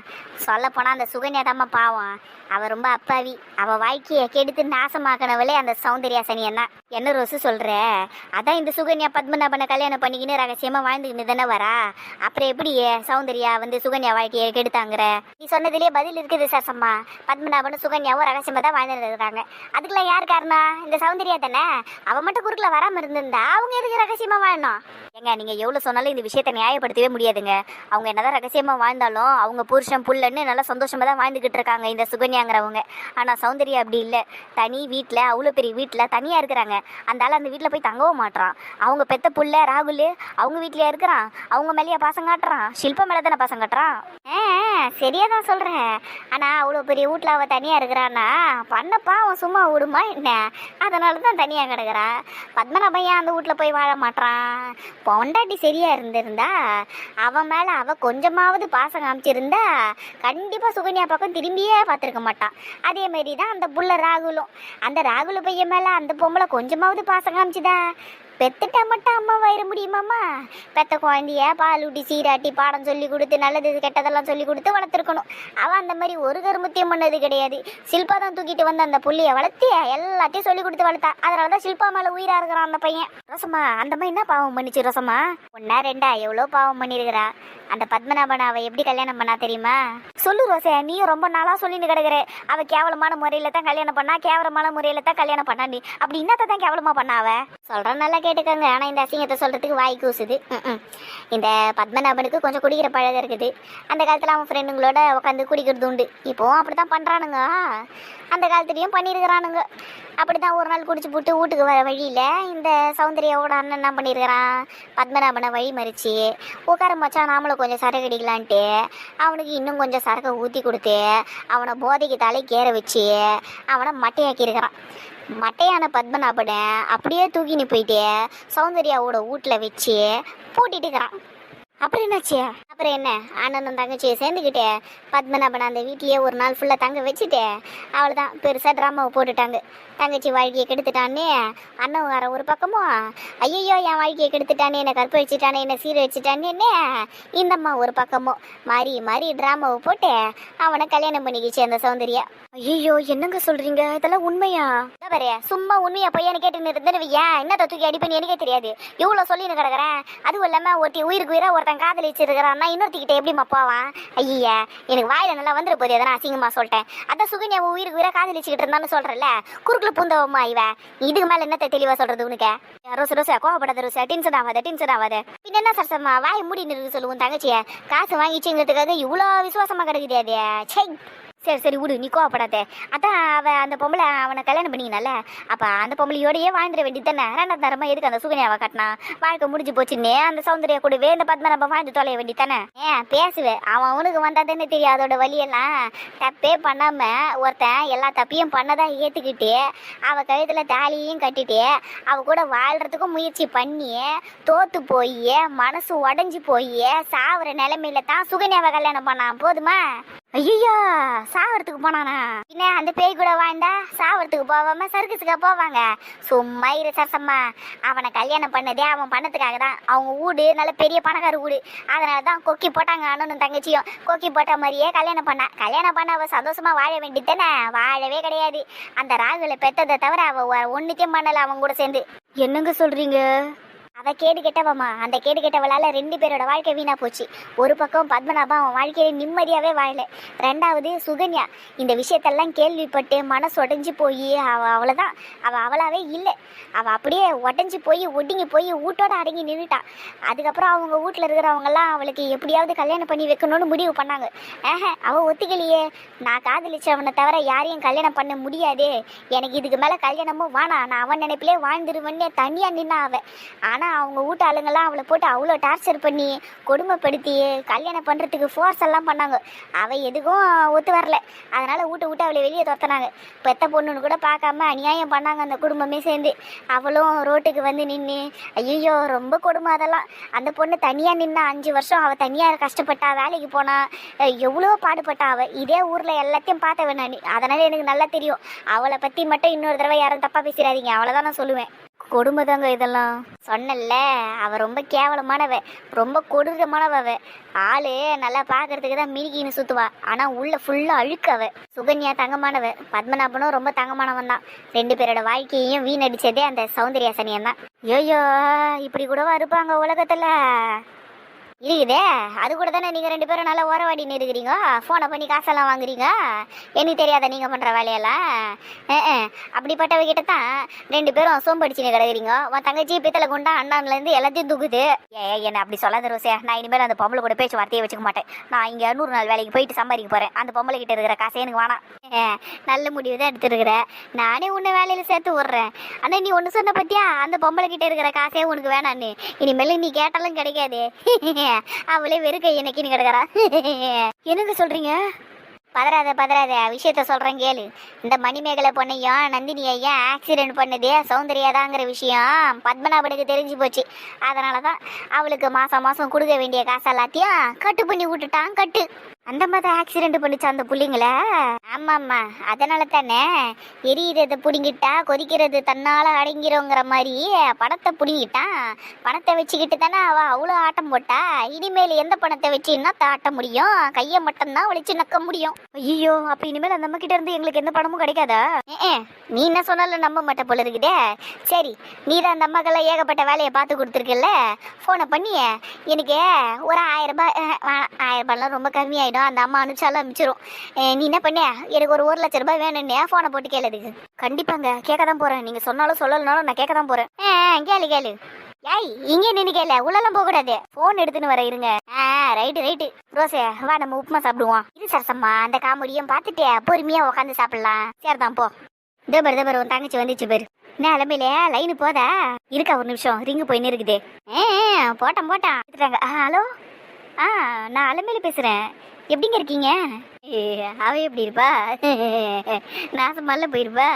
சொல்ல போனால் அந்த சுகன்யா தாம்மா பாவம். அவ ரொம்ப அப்பாவி. அவ வாழ்க்கையை கெடுத்து நாசமாக்கினவளே அந்த சௌந்தர்யா சனியன் தான். என்ன ரோசு சொல்ற? அதான் இந்த சுகன்யா பத்மநாபனை கல்யாணம் பண்ணிக்கின்னு ரகசியமா வாழ்ந்துக்கிட்டு தானே வரா? அப்புறம் எப்படி சௌந்தர்யா வந்து சுகன்யா வாழ்க்கையை கெடுத்தாங்கிற? நீ சொன்னதுலேயே பதில் இருக்குது சசம்மா. பத்மநாபனும் சுகன்யாவும் ரகசியமாக தான் வாழ்ந்துட்டு இருக்காங்க. அதுக்கெல்லாம் யார் காரணம்? இந்த சௌந்தர்யா தானே? அவ மட்டும் குறுக்கில் வராம இருந்திருந்தா அவங்க எதுக்கு ரகசியமா வாழணும்? ஏங்க நீங்க எவ்வளவு சொன்னாலும் இந்த விஷயத்தை நியாயப்படுத்தவே முடியாதுங்க. அவங்க என்னதான் ரகசியமா வாழ்ந்தாலும் அவங்க புருஷன் புள்ளன்னு நல்லா சந்தோஷமா தான் வாழ்ந்துகிட்டு இருக்காங்க இந்த சுகன்யா சுகன்யாங்கிறவங்க ஆனால் சௌந்தர்யா அப்படி இல்லை. தனி வீட்டில் அவ்வளோ பெரிய வீட்டில் தனியாக இருக்கிறாங்க. அந்த ஆள் அந்த வீட்டில் போய் தங்கவும் மாட்டுறான் அவங்க பெத்த புள்ள ராகுல் அவங்க வீட்லயா இருக்கிறான். அவங்க மேலேயே பாசம் காட்டுறான். ஷில்பா மேலே தானே பாசம் காட்டுறான்? சரியாக தான் சொல்கிறேன் ஆனால் அவ்வளோ பெரிய வீட்ல அவள் தனியாக இருக்கிறான்னா பண்ணப்பா அவன் சும்மா விடுமா என்ன? அதனால தான் தனியாக கிடக்குறா. பத்மநாபன் ஏன் அந்த வீட்ல போய் வாழ மாட்றான். பொண்டாட்டி சரியா இருந்திருந்தா அவன் மேலே அவள் கொஞ்சமாவது பாசம் காமிச்சிருந்தா கண்டிப்பாக சுகன்யா பக்கம் திரும்பியே பார்த்துருக்க மாட்டான் அதே மாதிரி தான் அந்த புள்ள ராகுலும். அந்த ராகுல பையன் மேலே அந்த பொம்பளை கொஞ்சமாவது பாசம் காமிச்சுதா? பெத்துட்டா மட்டும் அம்மா வயிற முடியுமாம்மா? பெத்த குழந்தைய பால் ஊட்டி சீராட்டி பாடம் சொல்லி கொடுத்து நல்லது கெட்டதெல்லாம் சொல்லி கொடுத்து வளர்த்துருக்கணும். அவன் அந்த மாதிரி ஒரு கருமத்தையும் பண்ணது கிடையாது. சில்பா தான் தூக்கிட்டு வந்து அந்த புள்ளைய வளர்த்தி எல்லாத்தையும் சொல்லி கொடுத்து வளர்த்தா. அதனால தான் சில்பா மேலே உயிரா இருக்கிறான் அந்த பையன். ரசமா அந்த மாதிரி என்ன பாவம் பண்ணிச்சு ரசமா ஒன்னா ரெண்டா எவ்வளோ பாவம் பண்ணியிருக்கிறா அந்த பத்மநாபன் அவ எப்படி கல்யாணம் பண்ணா தெரியுமா? சொல்லு ரோசே நீயும் ரொம்ப நாளா சொல்லிட்டு கிடக்குற. அவ கேவலமான முறையில தான் கல்யாணம் பண்ணா கேவலமான முறையில தான் கல்யாணம் பண்ணா நீ. அப்படி என்னத்த தான் கேவலமா பண்ணாவ அவ? சொல்ற நல்லா கேட்டுக்கோங்க. ஆனால் இந்த அசிங்கத்தை சொல்கிறதுக்கு வாய் கூசுது. இந்த பத்மநாபனுக்கு கொஞ்சம் குடிக்கிற பழகம் இருக்குது. அந்த காலத்தில் அவன் ஃப்ரெண்டுங்களோட உட்காந்து குடிக்கிறது உண்டு. இப்போவும் அப்படித்தான் பண்ணுறானுங்க அந்த காலத்துலேயும் பண்ணியிருக்கிறானுங்க அப்படிதான் ஒரு நாள் குடிச்சு போட்டு வீட்டுக்கு வர வழியில் இந்த சௌந்தர்யாவோட அண்ணன் என்ன பண்ணியிருக்கிறான் பத்மநாபனை வழி மறிச்சு உட்கார மச்சான் நாமளும் கொஞ்சம் சரக்கு அடிக்கலான்ட்டு அவனுக்கு இன்னும் கொஞ்சம் சரக்கை ஊற்றி கொடுத்து அவனை போதைக்கு தலைக்கு ஏற வச்சு அவனை மட்டையாக்கியிருக்கிறான். மட்டையான பத்மநாபனை அப்படியே தூக்கின்னு போயிட்டு சௌந்தர்யாவோட வீட்டில் வச்சு பூட்டிட்டுக்கிறான் அப்புறம் என்னாச்சு? அப்புறம் என்ன? அண்ணனும் தங்கச்சியை சேர்ந்துக்கிட்டே பத்மநாபன் அந்த வீட்டிலேயே ஒரு நாள் ஃபுல்லாக தங்க வச்சுட்டு தான் பெருசாக ட்ராமாவை போட்டுட்டாங்க. தங்கச்சி வாழ்க்கையை கெடுத்துட்டானே அண்ணன் வர ஒரு பக்கமும் ஐயோ என் வாழ்க்கையை கெடுத்துட்டானே என்னை கற்ப வச்சுட்டானே என்னை சீர வச்சுட்டானே என்ன? இந்தம்மா ஒரு பக்கமும். மாறி மாறி ட்ராமாவை போட்டு அவனை கல்யாணம் பண்ணிக்கிச்சு அந்த சௌந்தர்யா. ஐயோ என்னங்க சொல்றீங்க? இதெல்லாம் உண்மையா? இதோ பாரு சும்மா உண்மையா பொய்யான்னு கேட்டுன்னு இருந்தேன்னு ஏன் என்னத்த தூக்கி அடிப்பேன்னு எனக்கே தெரியாது. இவ்வளோ சொல்லின்னு கிடக்குறேன். அதுவும் இல்லாமல் ஒருத்தி உயிருக்கு உயிராக ஒருத்தன் காதலிச்சிருக்கிறான்னா இன்னொருத்திக்கிட்ட எப்படிம்மா போவான்? ஐயா எனக்கு வாயில் நல்லா வந்துட போகுது எதனா அசிங்கமாக சொல்லிட்டேன். அதான் சுகன்யா உன் உயிருக்கு உயிரா காதலிச்சுக்கிட்டு இருந்தான்னு சொல்றல குறுக்குல பூந்தவம்மா இவ. இதுக்கு மேல என்ன தெளிவாக சொல்றது உனக்கு? ரோசு ரோசா கோவப்படாத ரோசா. டென்ஷன் ஆகாத டென்ஷன் ஆகாத. பின்ன என்ன சரசம்மா வாய் மூடி நிறுத்து சொல்லுவோம் தங்கச்சியை. காசு வாங்கிச்சுங்கிறதுக்காக இவ்வளோ விசுவாசமா கிடைக்குது அதே. சை சரி சரி விடு. நீ கோவப்படாத. அதான் அவன் அந்த பொம்பளை அவனை கல்யாணம் பண்ணிக்கினால அப்போ அந்த பொம்பளையோடயே வாழ்ந்துட வேண்டியது தானே? ரெண்டாம் தரமா எதுக்கு அந்த சுகன்யாவை கட்டினா? வாழ்க்கை முடிஞ்சு போச்சுன்னே அந்த சௌந்தர்யா கூடவே இந்த நம்ம வாழ்ந்து தொலைய வேண்டி தானே? ஏன் பேசுவேன் அவன் அவனுக்கு வந்தாதானே தெரியாதோட தெரியும் அதோட வழியெல்லாம். தப்பே பண்ணாம ஒருத்தன் எல்லா தப்பையும் பண்ணதா ஏற்றுக்கிட்டு அவ கழுத்துல தாலியையும் கட்டிட்டு அவ கூட வாழ்றதுக்கும் முயற்சி பண்ணி தோத்து போய் மனசு உடஞ்சி போய் சாவுற நிலைமையில தான் சுகன்யாவை கல்யாணம் பண்ணான். போதுமா? ஐயோ சாவறதுக்கு போனானா? பின்ன அந்த பேய் கூட வாழ்ந்தா சாவறதுக்கு போவாம சர்க்கஸுக்கு போவாங்க. சும்மா இரு சரசம்மா. அவனை கல்யாணம் பண்ணதே அவன் பண்ணதுக்காக தான். அவங்க வீடு நல்ல பெரிய பணக்கார வீடு. அதனால தான் கொக்கி போட்டாங்க அண்ணனும் தங்கச்சியும். கொக்கி போட்ட மாதிரியே கல்யாணம் பண்ணா. கல்யாணம் பண்ண அவள் சந்தோஷமா வாழ வேண்டியதானே வாழவே கிடையாது. அந்த ராகுல பெத்ததை தவிர அவ ஒன்றுத்தையும் பண்ணலை அவன் கூட சேர்ந்து. என்னங்க சொல்றீங்க? அவ கேடு கெட்டவம்மா. அந்த கேடு கெட்டவளால் ரெண்டு பேரோட வாழ்க்கை வீணா போச்சு. ஒரு பக்கம் பத்மநாபா அவன் வாழ்க்கையில நிம்மதியாகவே வாழல. ரெண்டாவது சுகன்யா. இந்த விஷயத்தெல்லாம் கேள்விப்பட்டு மனசு உடஞ்சி போய் அவள் அவ்வளோதான் அவள் அவளாவே இல்லை. அவள் அப்படியே உடஞ்சி போய் ஒடுங்கி போய் வீட்டோட அடங்கி நின்றுட்டான் அதுக்கப்புறம் அவங்க வீட்டில் இருக்கிறவங்கெல்லாம் அவளுக்கு எப்படியாவது கல்யாணம் பண்ணி வைக்கணும்னு முடிவு பண்ணாங்க. ஏஹ அவள் ஒத்துக்கலையே. நான் காதலிச்சவனை தவிர யாரையும் கல்யாணம் பண்ண முடியாதே. எனக்கு இதுக்கு மேலே கல்யாணமும் வேணாம். நான் அவன் நினைப்பிலே வாழ்ந்துருவேன்னு தனியாக நின்னா அவள் ஆனால் அவங்க வீட்டு ஆளுங்கெல்லாம் அவளை போட்டு அவ்வளோ டார்ச்சர் பண்ணி கொடுமைப்படுத்தி கல்யாணம் பண்ணுறதுக்கு ஃபோர்ஸ் எல்லாம் பண்ணாங்க. அவள் எதுக்கும் ஒத்து வரல. அதனால் வீட்டை விட்டு அவளை வெளியே துரத்துனாங்க. பெத்த பொண்ணுன்னு கூட பார்க்காம அநியாயம் பண்ணாங்க அந்த குடும்பமே சேர்ந்து. அவளும் ரோட்டுக்கு வந்து நின்று ஐயோ ரொம்ப கொடுமை அதெல்லாம். அந்த பொண்ணு தனியாக நின்னா அஞ்சு வருஷம் அவள் தனியாக கஷ்டப்பட்டா வேலைக்கு போனா எவ்வளோ பாடுபட்டா அவள் இதே ஊரில் எல்லாத்தையும் பார்த்தவன் நான். அதனால் எனக்கு நல்லா தெரியும். அவளை பற்றி மட்டும் இன்னொரு தடவை யாரும் தப்பாக பேசிடாதீங்க. அவ்வளோதான் நான் சொல்லுவேன். கொடுமை தாங்க இதெல்லாம். சொன்னல அவ ரொம்ப கேவலமானவ ரொம்ப கொடூரமானவ. அவ ஆளு நல்லா பார்க்கறதுக்கு தான் மினிக்கின்னு சுத்துவா. ஆனா உள்ள ஃபுல்லா அழுக்கு சுகன்யா தங்கமானவ. பத்மநாபனும் ரொம்ப தங்கமானவன் தான். ரெண்டு பேரோட வாழ்க்கையையும் வீணடிச்சதே அந்த சௌந்தர்யாசனியன் தான். ஐயோ இப்படி கூடவா இருப்பாங்க உலகத்துல? இருக்குதே அது கூட தானே நீங்கள் ரெண்டு பேரும் நல்லா உறவாடின்னு இருக்கிறீங்க ஃபோனை பண்ணி காசெல்லாம் வாங்குறீங்க? எனக்கு தெரியாத நீங்கள் பண்ணுற வேலையெல்லாம்? அப்படிப்பட்டவகிட்ட தான் ரெண்டு பேரும் சோம்படிச்சுன்னு கிடக்குறீங்க. உன் தங்கச்சி பித்தளை கொண்டா அண்ணான்லேருந்து எல்லாத்தையும் தூக்குது. ஏ என்ன அப்படி சொல்லாத ரோசே நான் இனிமேல் அந்த பொம்பளை கூட பேச்சு வார்த்தையை வச்சுக்க மாட்டேன். நான் இங்கே நூறு நாள் வேலைக்கு போயிட்டு சம்பாதிக்க போகிறேன் அந்த பொம்பளை கிட்ட இருக்கிற காசே எனக்கு வேணாம். நல்ல முடிவு தான் எடுத்துருக்குற. நானே உன்னை வேலையில் சேர்த்து விட்றேன். ஆனால் நீ ஒன்று சொன்ன பத்தியா? அந்த பொம்பளை கிட்ட இருக்கிற காசே உனக்கு வேணான்னு இனிமேல் நீ கேட்டாலும் கிடைக்காது. அவளே வெறுக்க கை என்னைக்குன்னு கிடக்குறா. என்னங்க சொல்றீங்க? பதறாத பதறாத. விஷயத்த சொல்றேன் கேளு. இந்த மணிமேகலை பொண்ணையும் நந்தினி ஐயா ஆக்சிடென்ட் பண்ணதே சௌந்தர்யாதாங்கிற விஷயம் பத்மநாபனுக்கு தெரிஞ்சு போச்சு. அதனால தான் அவளுக்கு மாசம் மாசம் கொடுக்க வேண்டிய காசு எல்லாத்தையும் கட்டு பண்ணி விட்டுட்டான் கட்டு. அந்த மாதிரி ஆக்சிடென்ட் பண்ணிச்சு அந்த புள்ளைங்கள? ஆமாம்மா அதனால தானே எரியறதை பிடுங்கிட்டா கொதிக்கிறது தன்னால அடங்கிருங்கிற மாதிரி பணத்தை பிடுங்கிட்டான். பணத்தை வச்சுக்கிட்டு தானே அவ அவ்வளோ ஆட்டம் போட்டா? இனிமேல் எந்த பணத்தை வச்சு என்னத்த ஆட்ட முடியும்? கையை மட்டும்தான் ஒளிச்சு நக்க முடியும். ஐயோ அப்ப இனிமேல் அந்த கிட்ட இருந்து எங்களுக்கு எந்த பணமும் கிடைக்காதா? ஏ நீ என்ன சொன்னாலும் நம்ப மாட்ட போல இருக்குதே. சரி நீ தான் அந்த அம்மாக்கெல்லாம் ஏகப்பட்ட வேலையை பார்த்து கொடுத்துருக்கல ஃபோனை பண்ணி எனக்கு ஒரு ஆயிரம் ரூபாய். ஆயிரம் ரூபாய்லாம் ரொம்ப கம்மியாயிடும். அந்த அம்மா அனுப்பிச்சாலும் அனுப்பிச்சிரும். நீ என்ன பண்ண? எனக்கு ஒரு ஒரு லட்ச ரூபாய் வேணும்னே ஃபோனை போட்டு கேளுதுக்கு கண்டிப்பாங்க. கேட்க தான் போறேன். நீங்க சொன்னாலும் சொல்லலனாலும் நான் கேட்க தான் போறேன் ஆ, கேளு கேளு. ஏய் இங்கே நின்று கேள. உள்ளெல்லாம் போக கூடாது ஃபோன் எடுத்துன்னு வர இருங்க. ஆ ரைட்டு ரைட்டு ரோசே வா நம்ம உப்புமா சாப்பிடுவோம். இது சரசம்மா. அந்த காமெடியும் பார்த்துட்டு பொறுமையா உட்காந்து சாப்பிடலாம். சேர்தான் போ. தேபர் தேபர் உன் தங்கச்சி வந்துச்சு பேர். என்ன அலமையில லைனு போதா? இருக்கா ஒரு நிமிஷம். ரிங்கு போயின்னு இருக்குது. ஏ போட்டான் போட்டான். ஹலோ? ஆ நான் அலமையில பேசுறேன். எப்படிங்க இருக்கீங்க? அவ எப்படி இருப்பா? நாசமால போயிருப்பா.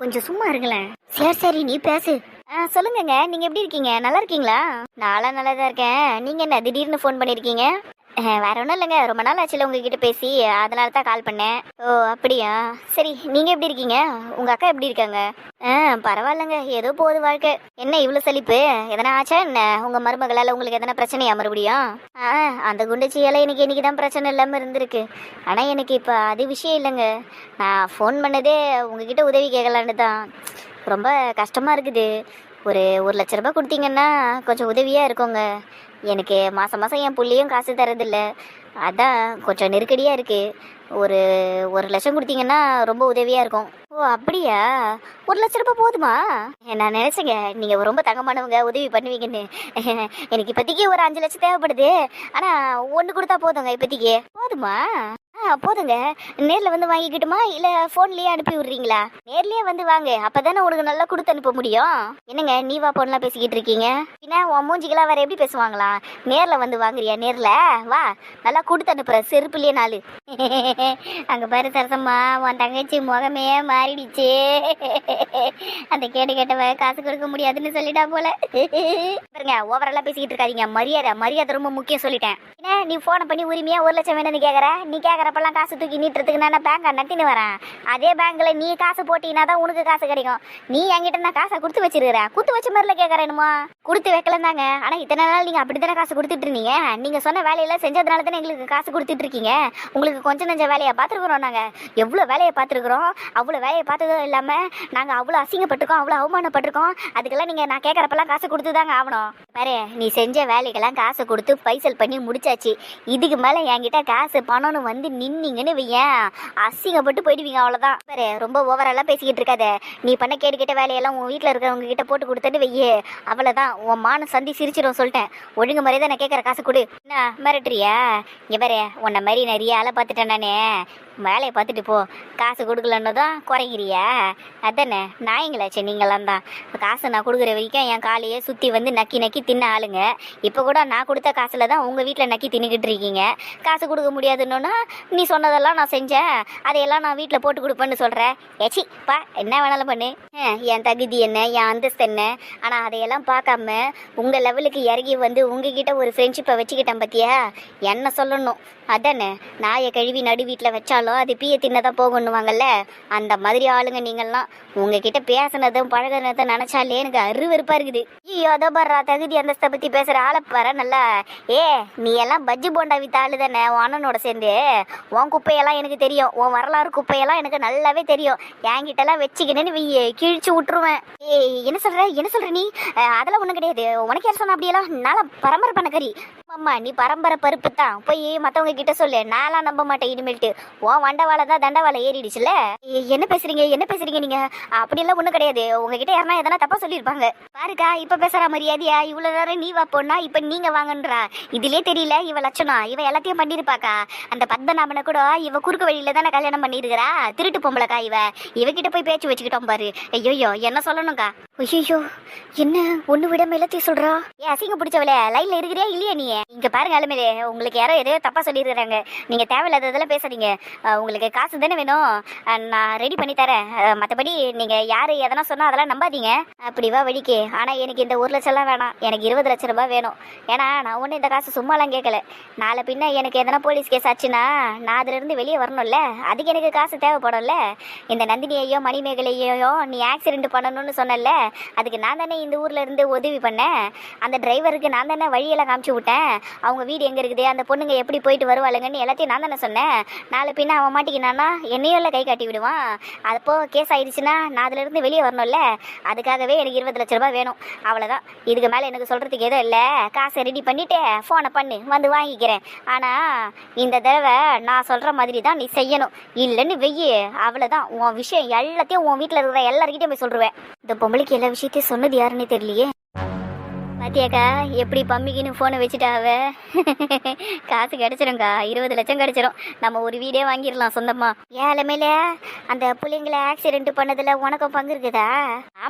கொஞ்சம் சும்மா இருங்களேன். சரி சரி நீ பேசு. ஆ சொல்லுங்கங்க நீங்க எப்படி இருக்கீங்க? நல்லா இருக்கீங்களா? நான்லாம் நல்லா தான் இருக்கேன். நீங்க என்ன திடீர்னு ஃபோன் பண்ணிருக்கீங்க? வேற ஒன்றும் இல்லைங்க. ரொம்ப நாள் ஆச்சுல உங்ககிட்ட பேசி அதனால தான் கால் பண்ணேன். ஓ அப்படியா? சரி நீங்க எப்படி இருக்கீங்க? உங்க அக்கா எப்படி இருக்காங்க? ஆ பரவாயில்லைங்க. ஏதோ போகுது வாழ்க்கை. என்ன இவ்வளோ சலிப்பு? எதனா ஆச்சா என்ன? உங்க மருமகளால் உங்களுக்கு எதனா பிரச்சனையா மறுபடியும்? ஆ அந்த குண்டச்சியால எனக்கு இன்னைக்கு தான் பிரச்சனை இல்லாமல் இருந்திருக்கு. ஆனால் எனக்கு இப்போ அது விஷயம் இல்லைங்க. நான் ஃபோன் பண்ணதே உங்ககிட்ட உதவி கேட்கலான்னு தான். ரொம்ப கஷ்டமாக இருக்குது. ஒரு ஒரு லட்ச ரூபாய் கொடுத்தீங்கன்னா கொஞ்சம் உதவியாக இருக்குங்க. எனக்கு மாதம் மாதம் என் புள்ளியும் காசு தரதில்ல. அதான் கொஞ்சம் நெருக்கடியாக இருக்குது ஒரு ஒரு லட்சம் கொடுத்தீங்கன்னா ரொம்ப உதவியாக இருக்கும். ஓ அப்படியா? ஒரு லட்ச ரூபாய் போதுமா? நான் நினச்சேங்க நீங்கள் ரொம்ப தங்கமானவங்க உதவி பண்ணுவீங்கன்னு. எனக்கு இப்போதைக்கு ஒரு அஞ்சு லட்சம் தேவைப்படுது. ஆனால் ஒன்று கொடுத்தா போதுங்க இப்போதைக்கு. போதுமா? போதுங்க. நேரில் வந்து வாங்கிக்கிட்டுமா? இல்லை ஃபோன்லேயே அனுப்பி விட்றீங்களா? நேர்லேயே வந்து வாங்க. அப்பதானே உனக்கு நல்லா கொடுத்து அனுப்ப முடியும். என்னங்க நீ வா பேசிக்கிட்டு இருக்கீங்க? பின்ன உன் மூஞ்சிக்கெல்லாம் வேற எப்படி பேசுவாங்களா? நேரில் வந்து வாங்குறியா? நேர்ல? வா. நல்லா கொடுத்து அனுப்புகிறேன் செருப்புலேயே நாலு. அங்க பாரு சரசம்மா உன் தங்கச்சி முகமே மாறிடுச்சு. அந்த கேட்டு கேட்டவ காசு கொடுக்க முடியாதுன்னு சொல்லிட்டா போல. பாருங்க ஓவரெல்லாம் பேசிக்கிட்டு இருக்காதீங்க. மரியாதை மரியாதை ரொம்ப முக்கியம் சொல்லிட்டேன். ஏன்னா நீ ஃபோனை பண்ணி உரிமையாக ஒரு லட்சம் வேணும்னு கேக்குற? நீ கேட்குற கேட்கறப்பெல்லாம் காசு தூக்கி நீட்டுறதுக்கு நான் பேங்க் நடத்தின்னு வரேன்? அதே பேங்க்ல நீ காசு போட்டீங்கன்னா தான் உனக்கு காசு கிடைக்கும். நீ என்கிட்ட நான் காசை கொடுத்து வச்சிருக்கிற குத்து வச்ச மாதிரில கேட்கறேனுமா கொடுத்து வைக்கலந்தாங்க. ஆனால் இத்தனை நாள் நீங்க அப்படித்தானே காசு கொடுத்துட்டு இருந்தீங்க? நீங்கள் சொன்ன வேலையெல்லாம் செஞ்சதுனால தானே எங்களுக்கு காசு கொடுத்துட்டு இருக்கீங்க? உங்களுக்கு கொஞ்சம் நஞ்ச வேலையை பார்த்துருக்குறோம் நாங்கள் எவ்வளோ வேலையை பார்த்துருக்குறோம்? அவ்வளோ வேலையை பார்த்ததும் இல்லாமல் நாங்கள் அவ்வளோ அசிங்கப்பட்டிருக்கோம் அவ்வளோ அவமானப்பட்டிருக்கோம். அதுக்கெல்லாம் நீங்கள் நான் கேட்குறப்பெல்லாம் காசு கொடுத்து தாங்க ஆகணும். பாரு நீ செஞ்ச வேலைக்கெல்லாம் காசு கொடுத்து பைசல் பண்ணி முடிச்சாச்சு. இதுக்கு மேலே என்கிட்ட காசு பணம்னு வந்து நின்னீங்கன்னு வையேன். அசிங்கப்பட்டு போயிடுவீங்க அவ்வளோதான் பாரு ரொம்ப ஓவரெல்லாம் பேசிக்கிட்டு இருக்காத. நீ பண்ண கேட்டு கேட்ட வேலையெல்லாம் உன் வீட்டில் இருக்கிறவங்க கிட்ட போட்டு கொடுத்துட்டு வையே. அவ்வளோதான் உன் மான சந்தி சிரிச்சிடும் சொல்லிட்டேன். ஒழுங்கு முறையை நான் கேட்குற காசு கொடு. என்ன மிரட்டுறியா? இங்கே பாரு உன்னை மாதிரி நிறைய ஆளை பார்த்துட்டேன் நானே. வேலையை பார்த்துட்டு போ. காசு கொடுக்கலன்னு தான் குறைகிறியா அதானே நாயங்களாச்சு நீங்களாம் தான். காசு நான் கொடுக்குற வரைக்கும் என் காலையே சுற்றி வந்து நக்கி நக்கி தின்ன ஆளுங்க. இப்போ கூட நான் கொடுத்த காசில் தான் உங்கள் வீட்டில் நக்கி தின்னுக்கிட்டு இருக்கீங்க. காசு கொடுக்க முடியாதுன்னொன்னா நீ சொன்னதெல்லாம் நான் செஞ்சேன். அதையெல்லாம் நான் வீட்டில் போட்டு கொடுப்பேன்னு சொல்கிறேன் ஏச்சி பா என்ன வேணாலும் பண்ணு. என் தகுதி என்ன என் அந்தஸ்து என்ன? ஆனால் அதையெல்லாம் பார்க்காம உங்கள் லெவலுக்கு இறங்கி வந்து உங்ககிட்ட ஒரு ஃப்ரெண்ட்ஷிப்பை வச்சுக்கிட்டேன் பார்த்தியா என்ன சொல்லணும்? அதானே நாயை கழுவி நடு வீட்டில் வச்சாலும் அது பீய தின்னதான் போகணுவாங்கல்ல அந்த மாதிரி ஆளுங்க நீங்கள்லாம் உங்ககிட்ட பேசுனதும் பழகுனதும் நினச்சாலே எனக்கு அருவருப்பாக இருக்குது. ஐயோ அதோ பாரு தகுதி அந்தஸ்தை பற்றி பேசுகிற ஆளை பாரு நல்லா ஏ நீ எல்லாம் பஜ்ஜி போண்டா வித்த ஆளு தானே உன் அண்ணனோட சேர்ந்து? உன் குப்பையெல்லாம் எனக்கு தெரியும். உன் வரலாறு குப்பையெல்லாம் எனக்கு நல்லாவே தெரியும். என்கிட்டலாம் வச்சுக்கினேன்னு கிழிச்சு விட்டுருவேன். ஏய் என்ன சொல்ற? என்ன சொல்கிற நீ? அதெல்லாம் ஒன்றும் கிடையாது. உனக்கு யார் சொன்ன அப்படியெல்லாம்? நல்லா பரம்பரை பண்ணக்கறி. அம்மா நீ பரம்பரை பருப்பு தான் போய் மத்தவங்க கிட்ட சொல்லு. நான்லாம் நம்ப மாட்டேன் இனிமேல்ட்டு. உன் வண்டவாளை தான் தண்டவாளை ஏறிடுச்சுல என்ன பேசுறீங்க? என்ன பேசுறீங்க நீங்க? அப்படியெல்லாம் ஒண்ணும் கிடையாது. உங்ககிட்ட யாருனா எதனா தப்பா சொல்லியிருப்பாங்க. பாருக்கா இப்ப பேசுற மரியாதையா? இவ்வளவு நேரம் நீ வா பொண்ணா நீங்க வாங்கன்றா. இதுலயே தெரியல இவ லட்சணம். இவ எல்லாத்தையும் பண்ணிருப்பாக்கா அந்த பத்மநாபனை கூட இவ குறுக்கு வழியில தானே கல்யாணம் பண்ணிருக்கிறா திருட்டு பொம்பளைக்கா இவ. இவகிட்ட போய் பேச்சு வச்சுக்கிட்டோம் பாரு. ஐயோ என்ன சொல்லணும்க்கா? ஐயோ என்ன? ஒண்ணு விடாம எல்லாத்தையும் சொல்றா? ஏ அசிங்க பிடிச்சவளே லைன்ல இருக்கிறியா இல்லையா நீ? இங்க பாருங்க அலுமையிலே உங்களுக்கு யாரோ எதையோ தப்பா சொல்லியிருக்காங்க நீங்க தேவையில்லாததெல்லாம் பேசாதீங்க. உங்களுக்கு காசு தானே வேணும். நான் ரெடி பண்ணி தரேன். மற்றபடி மத்தபடி நீங்க யாரு எதனா சொன்னா அதெல்லாம் நம்பாதீங்க. அப்படி வா வழிக்கு. ஆனா எனக்கு இந்த ஒரு லட்சம்லாம் வேணாம். எனக்கு இருபது லட்சம் ரூபாய் வேணும். ஏன்னா நான் ஒன்றும் இந்த காசு சும்மாலாம் கேட்கல நாளை பின்ன எனக்கு எதனா போலீஸ் கேஸ் ஆச்சுன்னா நான் அதுல இருந்து வெளியே வரணும்ல. அதுக்கு எனக்கு காசு தேவைப்படும்ல. இந்த நந்தினியையோ மணிமேகலையோ நீ ஆக்சிடென்ட் பண்ணணும்னு சொன்னல அதுக்கு நான் தானே இந்த ஊர்ல இருந்து உதவி பண்ணேன். அந்த டிரைவருக்கு நான் தானே வழியெல்லாம் காமிச்சு விட்டேன். அவங்க வீடு எங்க இருக்குது? அந்த பொண்ணுங்க எப்படி போயிட்டு வருவாளுங்கன்னு எல்லாத்தையும் நான் தானே சொன்னேன். நாளை பின்ன அவன் மாட்டிக்கினானா என்னையும் இல்லை கை காட்டி விடுவான். அப்போ கேஸ் ஆயிடுச்சுன்னா நான் அதுல இருந்து வெளியே வரணும்ல. அதுக்காகவே எனக்கு இருபது லட்ச ரூபாய் வேணும். அவ்வளோதான் இதுக்கு மேலே எனக்கு சொல்கிறதுக்கு எதுவும் இல்லை. காசை ரெடி பண்ணிவிட்டு ஃபோனை பண்ணு. வந்து வாங்கிக்கிறேன். ஆனால் இந்த தடவை நான் சொல்கிற மாதிரி தான் நீ செய்யணும். இல்லைன்னு வெய்யி. அவ்வளோதான் உன் விஷயம் எல்லாத்தையும் உன் வீட்டில் இருக்கிற எல்லாருக்கிட்டையும் போய் சொல்லுவேன் இந்த பொம்பளைக்கு எல்லா விஷயத்தையும் சொன்னது யாருன்னே தெரியலையே. பாத்தியாக்கா எப்படி பம்மிக்கின்னு ஃபோனை வச்சுட்டாவ? காசு கிடச்சிரும்க்கா இருபது லட்சம் கிடச்சிரும். நம்ம ஒரு வீடே வாங்கிடலாம் சொந்தமாக ஏழமையில அந்த பிள்ளைங்களை ஆக்சிடென்ட் பண்ணதில் உனக்கும் பங்கு இருக்குதா?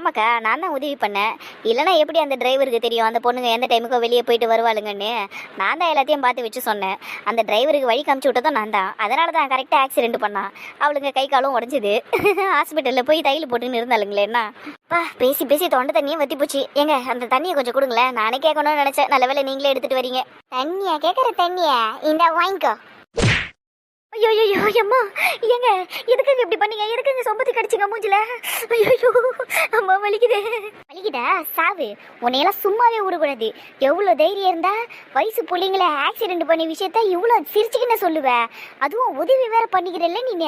ஆமாக்கா நான் தான் உதவி பண்ணேன். இல்லைன்னா எப்படி அந்த டிரைவருக்கு தெரியும்? அந்த பொண்ணுங்க எந்த டைமுக்கோ வெளியே போயிட்டு வருவாளுங்கன்னு. நான் தான் எல்லாத்தையும் பார்த்து வச்சு சொன்னேன். அந்த டிரைவருக்கு வழி காமிச்சு விட்டதும் நான் தான். அதனால தான் கரெக்டாக ஆக்சிடென்ட் பண்ணான் அவளுங்க கை காலும் உடஞ்சிது. ஹாஸ்பிட்டலில் போய் தையல் போட்டுன்னு இருந்தாளுங்களேண்ணா அப்பா பேசி பேசி தொண்டை தண்ணியும் வத்தி போச்சு. ஏங்க அந்த தண்ணியை கொஞ்சம் கொடுங்களேன். நானே கேட்கணும்னு நினச்சேன். நல்ல வேலை நீங்களே எடுத்துகிட்டு வரீங்க. தண்ணியா? கேட்குற தண்ணியா? இந்த வாங்கிக்கோ. ஐயோ ஐயோ அம்மா ஏங்க எதுக்குங்க இப்படி பண்ணீங்க? எதுக்குங்க சொம்பத்தி கடிச்சிங்க மூஞ்சில? ஐயோ அம்மா வலிக்குதே. வலிக்குதா? சாவு. உன்னையெல்லாம் சும்மாவே விடக்கூடாது. எவ்வளோ தைரியம் இருந்தா வயசு பிள்ளைங்கள ஆக்சிடென்ட் பண்ணி விஷயத்த இவ்வளோ சிரிச்சுக்கின்னு சொல்லுவ. அதுவும் உதவி வேற பண்ணிக்கிறல்ல நீங்க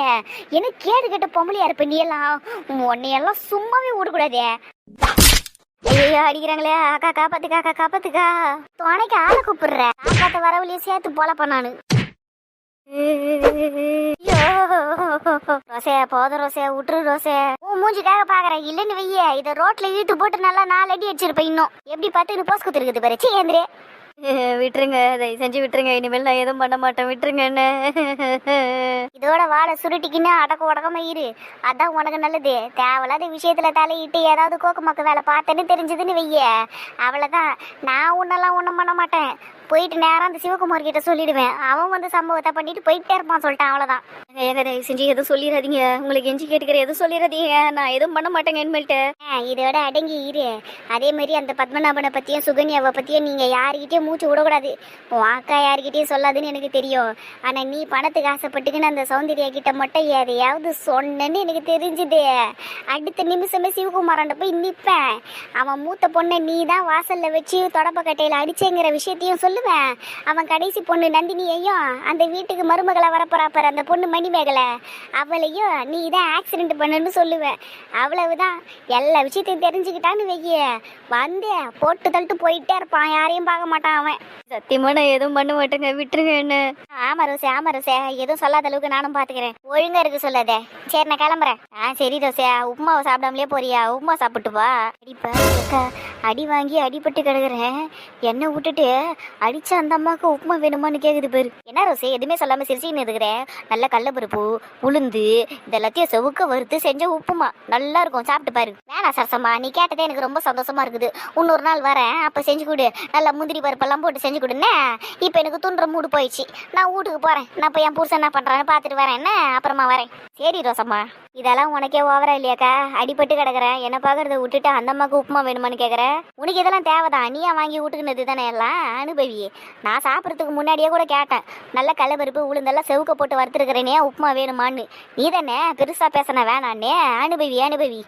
என்ன கேடு கெட்ட பொம்பளையா இருப்ப நீ எல்லாம்? உன்னையெல்லாம் சும்மாவே விடக்கூடாதே. ஐயோ அடிக்கிறாங்களே. அக்கா காப்பாத்துக்கா அக்கா காப்பாத்துக்கா. துணைக்கு ஆளை கூப்பிடுற. காப்பாத்த வரவழியே சேர்த்து போல பண்ணானு. ரோசே போதும் ரோசே விட்டுரு ரோசே. உன் மூஞ்சிக்காக பாக்குறேன். இல்லன்னு வெய்ய இத ரோட்ல இழுத்து போட்டு நல்லா நாலு அடி அடிச்சிருப்பேன் இன்னும். எப்படி பார்த்து போஸ் குத்துருக்குது பாரு. சீ ஏந்திரே விட்டுருங்க தயவு செஞ்சு விட்டுருங்க. இனிமேல் நான் எதுவும் பண்ண மாட்டேன். விட்டுருங்க என்ன. இதோட வாழை சுருட்டிக்கின்னு அடக்க உடக்கமா இரு. அதான் உனக்கு நல்லது. தேவையில்லாத விஷயத்துல தலையிட்டு ஏதாவது கோக்குமாக்கு வேலை பார்த்தேன்னு தெரிஞ்சதுன்னு வெய்ய அவ்வளவுதான். நான் உன்னெல்லாம் ஒன்றும் பண்ண மாட்டேன். போயிட்டு நேரம் அந்த சிவகுமார் கிட்ட சொல்லிடுவேன். அவன் வந்து சம்பவத்தை பண்ணிட்டு போயிட்டே இருப்பான் சொல்லிட்டான் அவ்வளவுதான். ஏங்க தயவு செஞ்சு எதுவும் சொல்லிடாதீங்க உங்களுக்கு எஞ்சி கேட்டுக்கிற எதுவும் சொல்லிடாதீங்க நான் எதுவும் பண்ண மாட்டேங்க இனிமேல்ட்டு. இதோட அடங்கி இரு. அதே மாதிரி அந்த பத்மநாபனை பத்தியும் சுகன்யாவை பத்தியும் நீங்க யாருக்கிட்டையும் மூச்சு விடக்கூடாது. உன் அக்கா யார்கிட்டயும் சொல்லாதுன்னு எனக்கு தெரியும். ஆனா நீ பணத்துக்கு ஆசைப்பட்டுக்கின்னு அந்த சௌந்தர்யா கிட்ட மட்டும் எதையாவது சொன்னேன்னு எனக்கு தெரிஞ்சுது. அடுத்த நிமிஷமே சிவகுமாராண்ட போய் நிற்பேன் அவன் மூத்த பொண்ணை நீ தான் வாசல்ல வச்சு தொடப்ப கட்டையில அடிச்சேங்கிற விஷயத்தையும் சொல்லுவேன். அவன் கடைசி பொண்ணு நந்தினியையும் அந்த வீட்டுக்கு மருமகளை வரப்போறா பாரு அந்த பொண்ணு மணிமேகலை. அவளையும் நீ தான் ஆக்சிடென்ட் பண்ணுன்னு சொல்லுவேன் அவ்வளவுதான். எல்லா விஷயத்தையும் தெரிஞ்சுக்கிட்டான்னு வெய்ய வந்து போட்டு தள்ளிட்டு போயிட்டே இருப்பான். யாரையும் பார்க்க மாட்டான் அவன். சத்தியமா நான் எதுவும் பண்ண மாட்டேங்க. விட்டுருங்க என்ன? ஆமா ரோசே ஆமா ரோசே எதுவும் சொல்லாத அளவுக்கு நானும் பாத்துக்கிறேன். ஒழுங்கா இருக்கு சொல்லாதே. சரி நான் கிளம்புறேன். ஆ சரி ரோசே உப்புமாவை சாப்பிடாமலே போறியா? உப்புமா சாப்பிட்டு வா. அடிப்பா அடி வாங்கி அடிபட்டு கிடக்குறேன். என்ன விட்டுட்டு அடிச்ச அந்த அம்மாவுக்கு உப்புமா வேணுமான்னு கேக்குது பேர். என்ன ரோசே எதுவுமே சொல்லாம சிரிச்சுன்னு இருக்கிறேன் நல்ல கடலப்பருப்பு உளுந்து இந்த எல்லாத்தையும் செவுக்க வறுத்து செஞ்ச உப்புமா. நல்லா இருக்கும் சாப்பிட்டு பாரு. வேணாம் சரசம்மா நீ கேட்டதே எனக்கு ரொம்ப சந்தோஷமா இருக்குது. இன்னொரு நாள் வரேன் அப்ப செஞ்சு கொடு. நல்லா முந்திரி பருப்பெல்லாம் போட்டு செஞ்சு கொடுன்னே இப்போ எனக்கு துண்டுற மூடு போயிடுச்சு. நான் வீட்டுக்கு போறேன். நான் இப்போ என் புருஷன் என்ன பண்றான்னு பார்த்துட்டு வரேன் என்ன? அப்புறமா வரேன். சரி ரோசம்மா. இதெல்லாம் உனக்கே ஓவரா இல்லையாக்கா? அடிபட்டு கிடக்குறேன் என்ன பார்க்கறத விட்டுட்டு அந்த அம்மாவுக்கு உப்புமா வேணுமான்னு கேட்குறேன் உனக்கு இதெல்லாம் தேவைதான். நீயா வாங்கி வீட்டுக்குனது தானே எல்லாம்? அனுபவி. நான் சாப்பிட்றதுக்கு முன்னாடியே கூட கேட்டேன். நல்ல கடலப்பருப்பு உளுந்தெல்லாம் செவுக்க போட்டு வறுத்துருக்கிறேனே உப்புமா வேணுமான்னு. நீ தானே பெருசா பேசின வேணான்னே? அனுபவி அனுபவி.